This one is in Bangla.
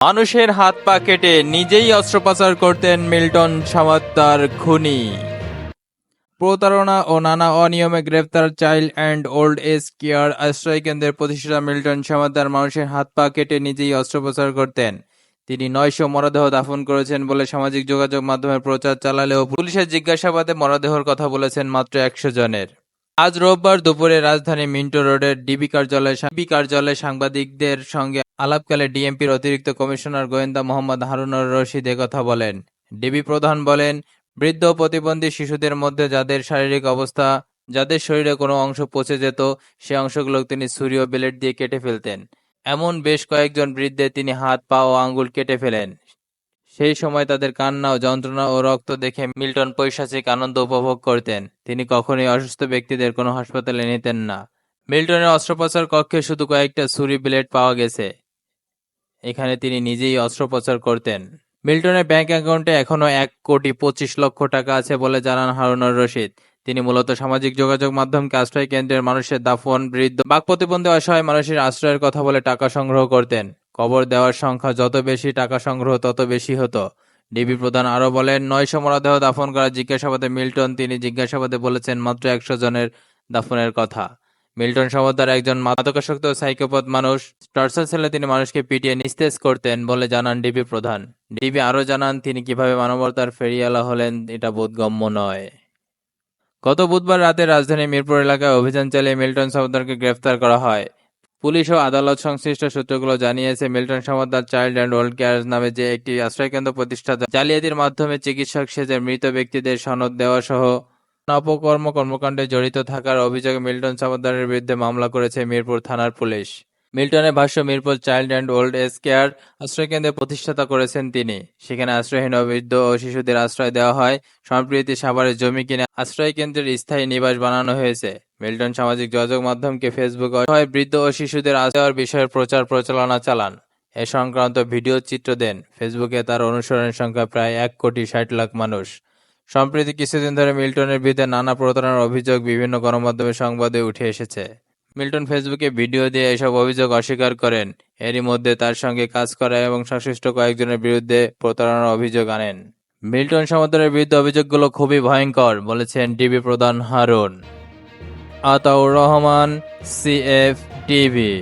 মানুষের হাত পা কেটে নিজেই অস্ত্রোপচার করতেন মিল্টন সামাদ্দার খুনি। প্রতারণা ও নানা অনিয়মে গ্রেফতার child and old age care আশ্রয় কেন্দ্রের প্রতিষ্ঠাতা মিল্টন সামাদ্দার মানুষের হাত পা কেটে নিজেই অস্ত্রোপচার করতেন। তিনি নয়শো মরদেহ দাফন করেছেন বলে সামাজিক যোগাযোগ মাধ্যমে প্রচার চালালেও পুলিশের জিজ্ঞাসাবাদে মরদেহর কথা বলেছেন মাত্র একশো জনের। আজ রোববার দুপুরে রাজধানী মিন্টো রোডের ডিবি কার্যালয়ে ডিবি কার্যালয়ে সাংবাদিকদের সঙ্গে আলাপকালে ডিএমপির অতিরিক্ত কমিশনার গোয়েন্দা মোহাম্মদ হারুনুর রশিদ কথা বলেন। ডিবি প্রধান বলেন, বৃদ্ধ প্রতিবন্ধী শিশুদের মধ্যে যাদের শারীরিক অবস্থা, যাদের শরীরে কোনো অংশ পচে যেত, সে অংশগুলো তিনি ও ব্লেড দিয়ে কেটে ফেলতেন। এমন বেশ কয়েকজন বৃদ্ধের তিনি হাত, পা ও আঙ্গুল কেটে ফেলেন। সেই সময় তাদের কান্না ও যন্ত্রণা ও রক্ত দেখে মিল্টন পৈশাচিক আনন্দ উপভোগ করতেন। তিনি কখনোই অসুস্থ ব্যক্তিদের কোনো হাসপাতালে নিতেন না। মিল্টনের অস্ত্রোপচার কক্ষে শুধু কয়েকটা ছুরি ব্লেড পাওয়া গেছে। এখানে তিনি নিজেই অস্ত্রোপচার করতেন। মিল্টনের ব্যাংক অ্যাকাউন্টে এখনও এক কোটি পঁচিশ লক্ষ টাকা আছে বলে জানান হারুনুর রশিদ। তিনি মূলত সামাজিক যোগাযোগ মাধ্যমকে আশ্রয় কেন্দ্রের মানুষের দাফন, বৃদ্ধ, বাক প্রতিবন্ধী, অসহায় মানুষের আশ্রয়ের কথা বলে টাকা সংগ্রহ করতেন। কবর দেওয়ার সংখ্যা যত বেশি টাকা সংগ্রহ, তত বেশি হতো। ডিবি প্রধান আরও বলেন, নয়শো মরদেহ দাফন করা জিজ্ঞাসাবাদে মিল্টন তিনি জিজ্ঞাসাবাদে বলেছেন মাত্র একশো জনের দাফনের কথা। মিল্টন সমদ্দার একজন মাদকাসক্ত সাইকোপথ মানুষ। টর্চার ছেলে তিনি মানুষকে পিটিয়ে নিস্তেজ করতেন বলে জানান ডিবি প্রধান। ডিবি আরও জানান, তিনি কীভাবে মানবতার ফেরিয়ালা হলেন, এটা বোধগম্য নয়। গত বুধবার রাতে রাজধানীর মিরপুর এলাকায় অভিযান চালিয়ে মিল্টন সমদ্দারকে গ্রেফতার করা হয়। পুলিশ ও আদালত সংশ্লিষ্ট সূত্রগুলো জানিয়েছে, Milton Samadder child and old care নামে যে একটি আশ্রয়কেন্দ্র প্রতিষ্ঠা জালিয়াতির মাধ্যমে চিকিৎসক সেজে মৃত ব্যক্তিদের সনদ দেওয়া সহ অপকর্ম কর্মকাণ্ডে জড়িত থাকার অভিযোগে মিল্টন সমদ্দারের বিরুদ্ধে মামলা করেছে মিরপুর থানার পুলিশ। মিল্টনের ভাষ্য, Mirpur child and old age care আশ্রয়কেন্দ্রে প্রতিষ্ঠাতা করেছেন তিনি। সেখানে আশ্রয়হীন ও বৃদ্ধ ও শিশুদের আশ্রয় দেওয়া হয়। সম্প্রতি সাভারের জমি কিনে আশ্রয় কেন্দ্রের স্থায়ী নিবাস বানানো হয়েছে। মিল্টন সামাজিক যোগাযোগ মাধ্যমকে ফেসবুক অসহায় বৃদ্ধ ও শিশুদের আশ্রয় দেওয়ার বিষয়ে প্রচার প্রচারণা চালান। এ সংক্রান্ত ভিডিও চিত্র দেন। ফেসবুকে তার অনুসরণের সংখ্যা প্রায় এক কোটি ষাট লাখ মানুষ। সম্প্রতি কিছুদিন ধরে মিল্টনের বিরুদ্ধে নানা প্রতারণার অভিযোগ বিভিন্ন গণমাধ্যমে সংবাদে উঠে এসেছে। মিল্টন ফেসবুকে ভিডিও দিয়ে এসব অভিযোগ অস্বীকার করেন। এরই মধ্যে তার সঙ্গে কাজ করা এবং সংশ্লিষ্ট কয়েকজনের বিরুদ্ধে প্রতারণার অভিযোগ আনেন। মিল্টন সমুদ্রের বিরুদ্ধে অভিযোগগুলো খুবই ভয়ঙ্কর, বলেছেন ডিবি প্রধান Harun. Ataur Rahman CF TV